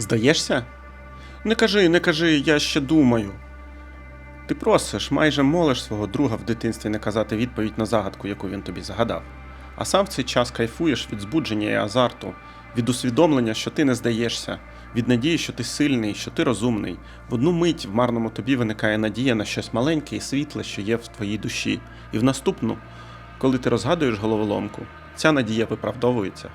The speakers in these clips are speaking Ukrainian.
Здаєшся? Не кажи, не кажи, я ще думаю. Ти просиш, майже молиш свого друга в дитинстві не казати відповідь на загадку, яку він тобі загадав. А сам в цей час кайфуєш від збудження і азарту, від усвідомлення, що ти не здаєшся, від надії, що ти сильний, що ти розумний. В одну мить в марному тобі виникає надія на щось маленьке і світле, що є в твоїй душі. І в наступну, коли ти розгадуєш головоломку, ця надія виправдовується.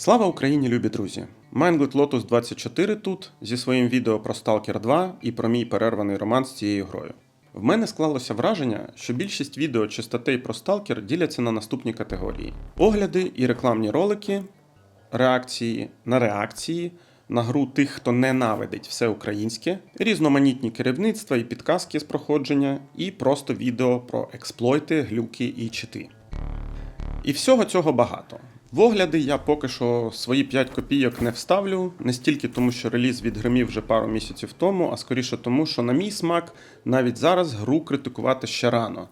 Слава Україні, любі друзі! Mindlet Lotus 24 тут зі своїм відео про Stalker 2 і про мій перерваний роман з цією грою. В мене склалося враження, що більшість відео чи статей про Stalker діляться на наступні категорії: огляди і рекламні ролики, реакції на реакції, на гру тих, хто ненавидить все українське, різноманітні керівництва і підказки з проходження, і просто відео про експлойти, глюки і чити. І всього цього багато. В огляди я поки що свої 5 копійок не вставлю, не стільки тому, що реліз відгримів вже пару місяців тому, а скоріше тому, що на мій смак навіть зараз гру критикувати ще рано.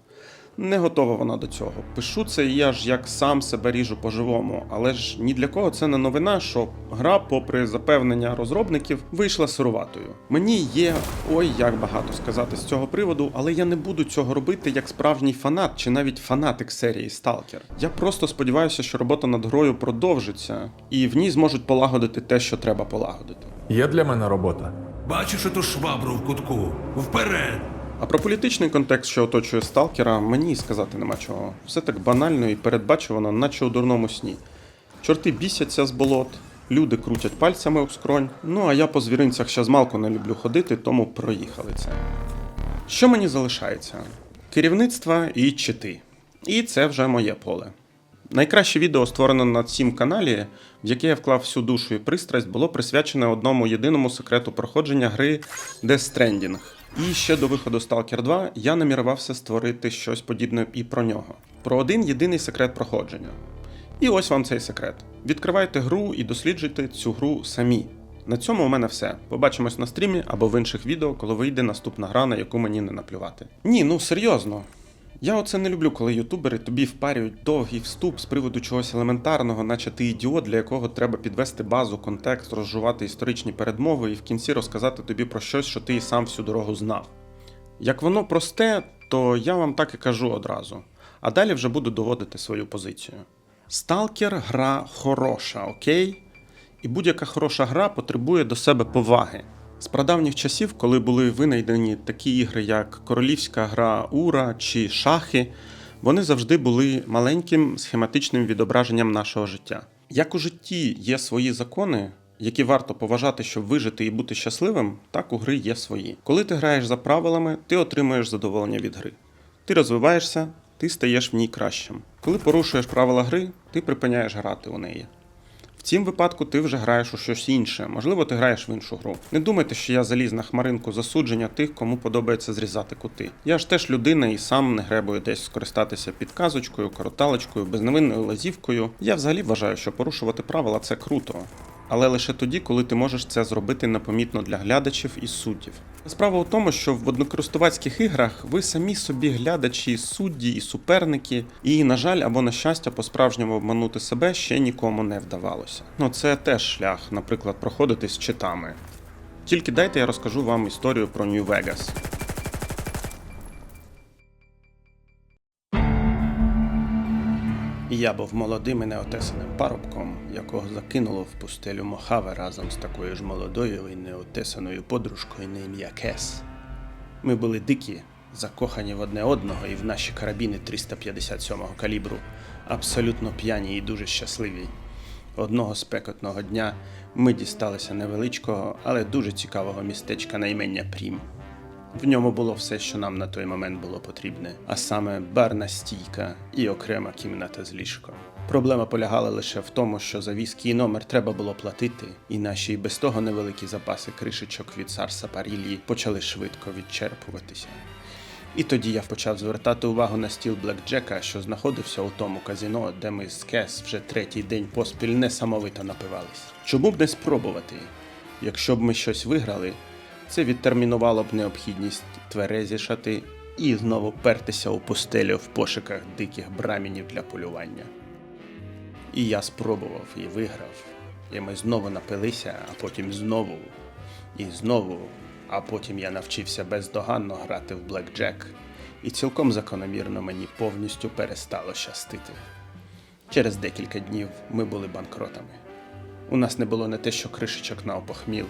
Не готова вона до цього. Пишу це і я ж як сам себе ріжу по-живому, але ж ні для кого це не новина, що гра, попри запевнення розробників, вийшла сируватою. Мені є ой як багато сказати з цього приводу, але я не буду цього робити як справжній фанат чи навіть фанатик серії Stalker. Я просто сподіваюся, що робота над грою продовжиться, і в ній зможуть полагодити те, що треба полагодити. Є для мене робота. Бачиш оту швабру в кутку? Вперед! А про політичний контекст, що оточує сталкера, мені сказати нема чого. Все так банально і передбачувано, наче у дурному сні. Чорти бісяться з болот, люди крутять пальцями об скронь. Ну а я по звіринцях ще змалку не люблю ходити, тому проїхали це. Що мені залишається? Керівництво і чити. І це вже моє поле. Найкраще відео, створене на цім каналі, в яке я вклав всю душу і пристрасть, було присвячене одному єдиному секрету проходження гри Death Stranding. І ще до виходу Stalker 2 я намірувався створити щось подібне і про нього. Про один єдиний секрет проходження. І ось вам цей секрет. Відкривайте гру і досліджуйте цю гру самі. На цьому у мене все. Побачимось на стрімі або в інших відео, коли вийде наступна гра, на яку мені не наплювати. Ні, ну серйозно. Я оце не люблю, коли ютубери тобі впарюють довгий вступ з приводу чогось елементарного, наче ти ідіот, для якого треба підвести базу, контекст, розжувати історичні передмови і в кінці розказати тобі про щось, що ти і сам всю дорогу знав. Як воно просте, то я вам так і кажу одразу. А далі вже буду доводити свою позицію. Сталкер гра хороша, окей? І будь-яка хороша гра потребує до себе поваги. З прадавніх часів, коли були винайдені такі ігри, як королівська гра Ура чи шахи, вони завжди були маленьким схематичним відображенням нашого життя. Як у житті є свої закони, які варто поважати, щоб вижити і бути щасливим, так у гри є свої. Коли ти граєш за правилами, ти отримуєш задоволення від гри. Ти розвиваєшся, ти стаєш в ній кращим. Коли порушуєш правила гри, ти припиняєш грати у неї. Цім випадку ти вже граєш у щось інше, можливо, ти граєш в іншу гру. Не думайте, що я заліз на хмаринку засудження тих, кому подобається зрізати кути. Я ж теж людина і сам не гребую десь скористатися підказочкою, короталочкою, безневинною лазівкою. Я взагалі вважаю, що порушувати правила це круто. Але лише тоді, коли ти можеш це зробити непомітно для глядачів і суддів. Справа у тому, що в однокористувацьких іграх ви самі собі глядачі, судді і суперники, і, на жаль, або на щастя, по-справжньому обманути себе ще нікому не вдавалося. Ну це теж шлях, наприклад, проходити з читами. Тільки дайте я розкажу вам історію про Нью-Вегас. Я був молодим і неотесаним парубком, якого закинуло в пустелю Мохаве разом з такою ж молодою і неотесаною подружкою на ім'я Кес. Ми були дикі, закохані в одне одного і в наші карабіни 357-го калібру, абсолютно п'яні і дуже щасливі. Одного спекотного дня ми дісталися невеличкого, але дуже цікавого містечка на імення Прім. В ньому було все, що нам на той момент було потрібне, а саме барна стійка і окрема кімната з ліжком. Проблема полягала лише в тому, що за віскі номер треба було платити, і наші без того невеликі запаси кришечок від Сарса Парілії почали швидко відчерпуватися. І тоді я почав звертати увагу на стіл Блекджека, що знаходився у тому казіно, де ми з Кес вже третій день поспіль несамовито напивались. Чому б не спробувати? Якщо б ми щось виграли, це відтермінувало б необхідність тверезішати і знову пертися у пустелю в пошуках диких брамінів для полювання. І я спробував і виграв. І ми знову напилися, а потім знову. І знову. А потім я навчився бездоганно грати в блекджек. І цілком закономірно мені повністю перестало щастити. Через декілька днів ми були банкротами. У нас не було не те, що кришечок на опохміл,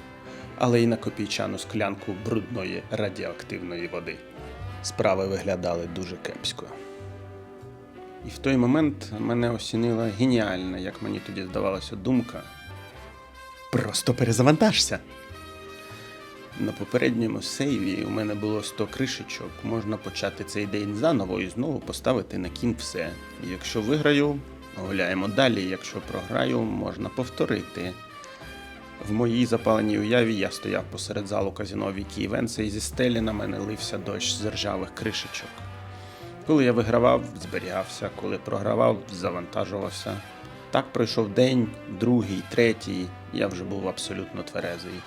але й на копійчану склянку брудної радіоактивної води. Справи виглядали дуже кепсько. І в той момент мене осінила геніальна, як мені тоді здавалося, думка. Просто перезавантажся. На попередньому сейві у мене було 100 кришечок. Можна почати цей день заново і знову поставити на кін все. Якщо виграю, гуляємо далі. Якщо програю, можна повторити. В моїй запаленій уяві я стояв посеред залу казіно Вікі Івенса і зі стелі на мене лився дощ з ржавих кришечок. Коли я вигравав, зберігався, коли програвав, завантажувався. Так пройшов день, другий, третій, я вже був абсолютно тверезий.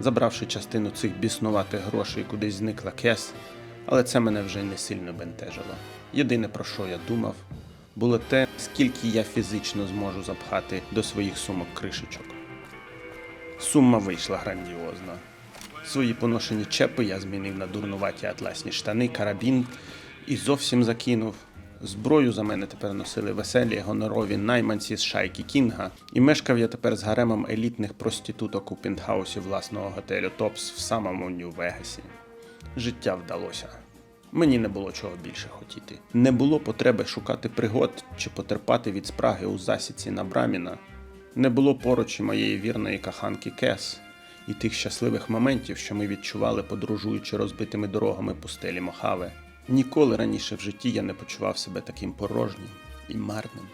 Забравши частину цих біснуватих грошей, кудись зникла кес, але це мене вже не сильно бентежило. Єдине про що я думав, було те, скільки я фізично зможу запхати до своїх сумок кришечок. Сума вийшла грандіозна. Свої поношені чепи я змінив на дурнуваті атласні штани, карабін і зовсім закинув. Зброю за мене тепер носили веселі гонорові найманці з шайки Кінга, і мешкав я тепер з гаремом елітних проституток у пентхаусі власного готелю Топс в самому Нью-Вегасі. Життя вдалося. Мені не було чого більше хотіти. Не було потреби шукати пригод чи потерпати від спраги у засіці на Браміна. Не було поруч і моєї вірної каханки Кес і тих щасливих моментів, що ми відчували, подорожуючи розбитими дорогами пустелі Мохаве. Ніколи раніше в житті я не почував себе таким порожнім і марним.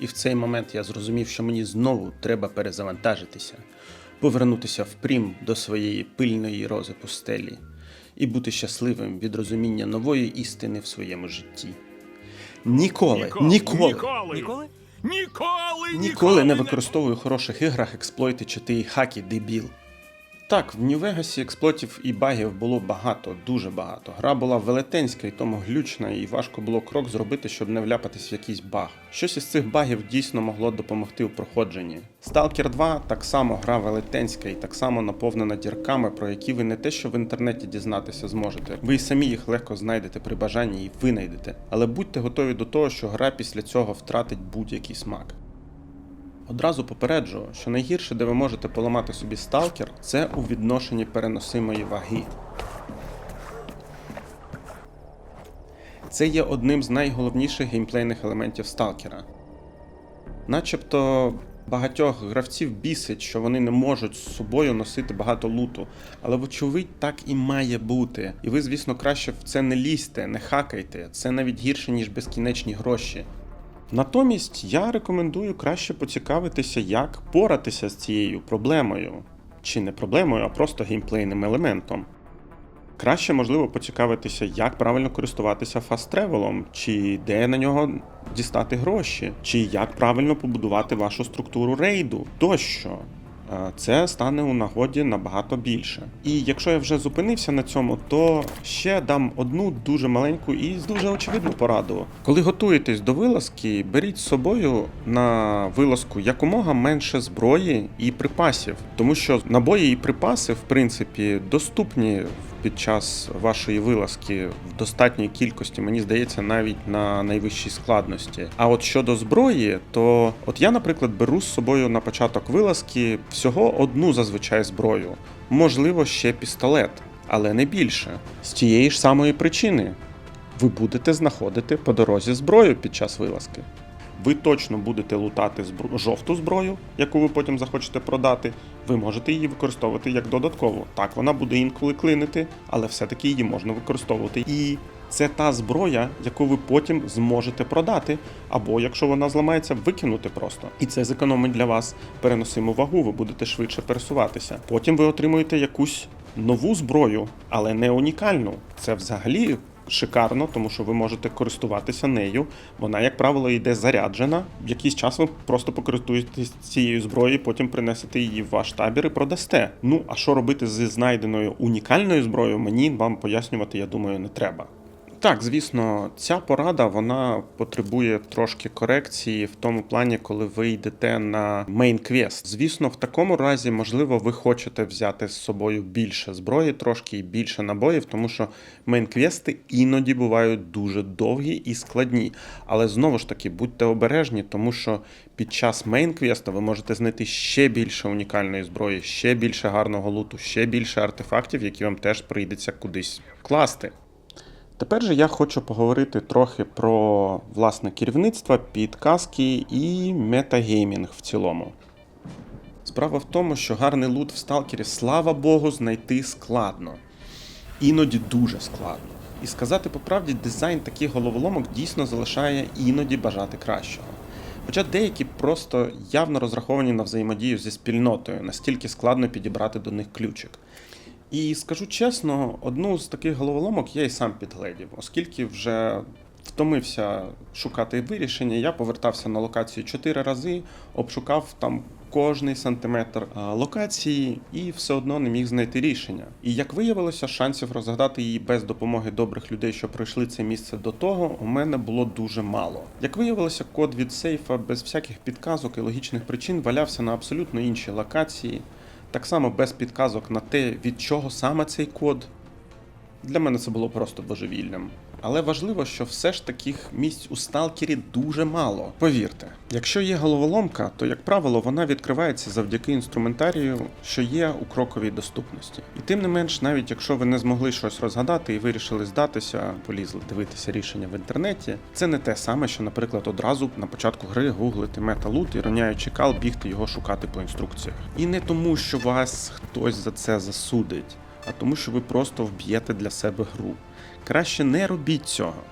І в цей момент я зрозумів, що мені знову треба перезавантажитися, повернутися впрім до своєї пильної рози пустелі і бути щасливим від розуміння нової істини в своєму житті. Ніколи, ніколи, ніколи, Ніколи? Ніколи? Не використовую в хороших іграх експлойти чи ти хакі дебіл. Так, в Нью-Вегасі експлойтів і багів було багато, дуже багато. Гра була велетенська і тому глючна, і важко було крок зробити, щоб не вляпатись в якийсь баг. Щось із цих багів дійсно могло допомогти у проходженні. Stalker 2 так само гра велетенська і так само наповнена дірками, про які ви не те, що в інтернеті дізнатися зможете. Ви й самі їх легко знайдете при бажанні і винайдете. Але будьте готові до того, що гра після цього втратить будь-який смак. Одразу попереджу, що найгірше, де ви можете поламати собі сталкер, це у відношенні переносимої ваги. Це є одним з найголовніших геймплейних елементів сталкера. Начебто багатьох гравців бісить, що вони не можуть з собою носити багато луту, але вочевидь так і має бути. І ви, звісно, краще в це не лізьте, не хакайте. Це навіть гірше, ніж безкінечні гроші. Натомість я рекомендую краще поцікавитися, як поратися з цією проблемою. Чи не проблемою, а просто геймплейним елементом. Краще, можливо, поцікавитися, як правильно користуватися фаст-тревелом, чи де на нього дістати гроші, чи як правильно побудувати вашу структуру рейду тощо. Е, Це стане у нагоді набагато більше. І якщо я вже зупинився на цьому, то ще дам одну дуже маленьку і дуже очевидну пораду. Коли готуєтесь до вилазки, беріть з собою на вилазку якомога менше зброї і припасів, тому що набої і припаси, в принципі, доступні під час вашої вилазки в достатній кількості, мені здається, навіть на найвищій складності. А от щодо зброї, то от я, наприклад, беру з собою на початок вилазки всього одну зазвичай зброю, можливо, ще пістолет, але не більше. З тієї ж самої причини ви будете знаходити по дорозі зброю під час вилазки. Ви точно будете лутати збро- жовту зброю, яку ви потім захочете продати. Ви можете її використовувати як додаткову. Так, вона буде інколи клинити, але все-таки її можна використовувати. І це та зброя, яку ви потім зможете продати, або якщо вона зламається, викинути просто. І це зекономить для вас переносиму вагу, ви будете швидше пересуватися. Потім ви отримуєте якусь нову зброю, але не унікальну. Це взагалі шикарно, тому що ви можете користуватися нею. Вона, як правило, йде заряджена. Якийсь час ви просто покористуєтесь цією зброєю, потім принесете її в ваш табір і продасте. Ну а що робити зі знайденою унікальною зброєю, мені вам пояснювати, я думаю, не треба. Так, звісно, ця порада вона потребує трошки корекції в тому плані, коли ви йдете на мейн квест. Звісно, в такому разі, можливо, ви хочете взяти з собою більше зброї, трошки і більше набоїв, тому що мейн квести іноді бувають дуже довгі і складні. Але знову ж таки, будьте обережні, тому що під час мейн квесту ви можете знайти ще більше унікальної зброї, ще більше гарного луту, ще більше артефактів, які вам теж прийдеться кудись класти. Тепер же я хочу поговорити трохи про власне керівництво, підказки і метагеймінг в цілому. Справа в тому, що гарний лут в сталкері, слава Богу, знайти складно. Іноді дуже складно. І сказати по правді, дизайн таких головоломок дійсно залишає іноді бажати кращого. Хоча деякі просто явно розраховані на взаємодію зі спільнотою, настільки складно підібрати до них ключик. І скажу чесно, одну з таких головоломок я і сам підгледів, оскільки вже втомився шукати вирішення, я повертався на локацію чотири рази, обшукав там кожний сантиметр локації і все одно не міг знайти рішення. І як виявилося, шансів розгадати її без допомоги добрих людей, що пройшли це місце до того, у мене було дуже мало. Як виявилося, код від сейфа без всяких підказок і логічних причин валявся на абсолютно іншій локації. Так само без підказок на те, від чого саме цей код. Для мене це було просто божевільним. Але важливо, що все ж таких місць у сталкері дуже мало. Повірте, якщо є головоломка, то як правило вона відкривається завдяки інструментарію, що є у кроковій доступності. І тим не менш, навіть якщо ви не змогли щось розгадати і вирішили здатися, полізли дивитися рішення в інтернеті, це не те саме, що, наприклад, одразу на початку гри гуглити металут і роняючи кал, бігти його шукати по інструкціях. І не тому, що вас хтось за це засудить, а тому, що ви просто вб'єте для себе гру. Краще не робіть цього,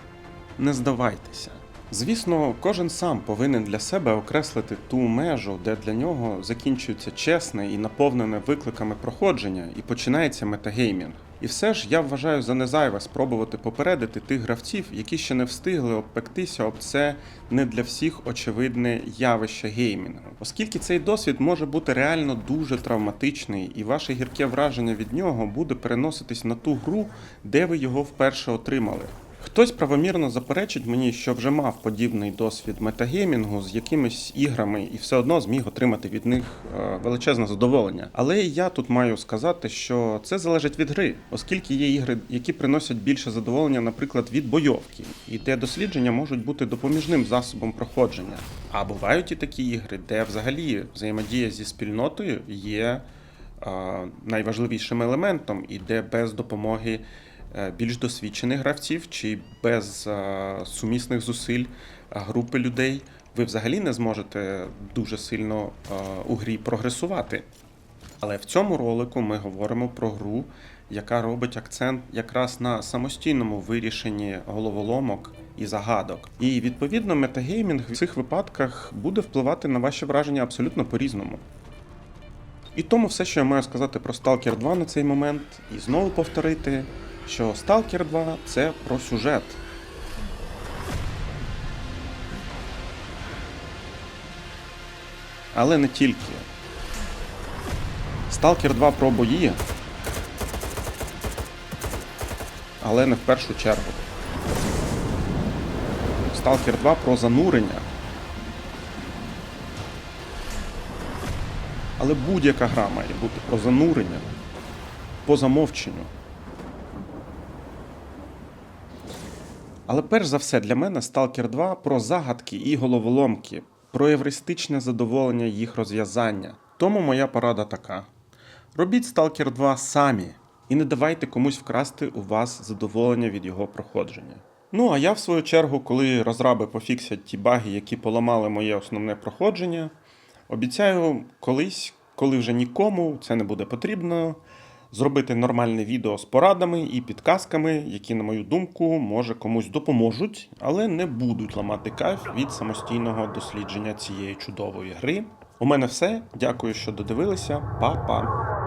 не здавайтеся. Звісно, кожен сам повинен для себе окреслити ту межу, де для нього закінчується чесне і наповнене викликами проходження, і починається метагеймінг. І все ж я вважаю за незайве спробувати попередити тих гравців, які ще не встигли обпектися об це не для всіх очевидне явище геймінгу, оскільки цей досвід може бути реально дуже травматичний, і ваше гірке враження від нього буде переноситись на ту гру, де ви його вперше отримали. Хтось правомірно заперечить мені, що вже мав подібний досвід метагеймінгу з якимись іграми і все одно зміг отримати від них е, величезне задоволення. Але я тут маю сказати, що це залежить від гри, оскільки є ігри, які приносять більше задоволення, наприклад, від бойовки, і де дослідження можуть бути допоміжним засобом проходження. А бувають і такі ігри, де взагалі взаємодія зі спільнотою є е, найважливішим елементом, і де без допомоги більш досвідчених гравців чи без е, сумісних зусиль е, групи людей ви взагалі не зможете дуже сильно е, у грі прогресувати. Але в цьому ролику ми говоримо про гру, яка робить акцент якраз на самостійному вирішенні головоломок і загадок. І відповідно метагеймінг в цих випадках буде впливати на ваші враження абсолютно по-різному. І тому все, що я маю сказати про Stalker 2 на цей момент, і знову повторити, що Stalker 2 це про сюжет. Але не тільки. Stalker 2 про бої. Але не в першу чергу. Stalker 2 про занурення. Але будь-яка гра має бути про занурення. По замовченню. Але перш за все для мене Stalker 2 про загадки і головоломки, про евристичне задоволення їх розв'язання. Тому моя порада така: робіть Stalker 2 самі і не давайте комусь вкрасти у вас задоволення від його проходження. Ну а я, в свою чергу, коли розраби пофіксять ті баги, які поламали моє основне проходження, обіцяю колись, коли вже нікому це не буде потрібно, зробити нормальне відео з порадами і підказками, які, на мою думку, може комусь допоможуть, але не будуть ламати кайф від самостійного дослідження цієї чудової гри. У мене все. Дякую, що додивилися. Па-па!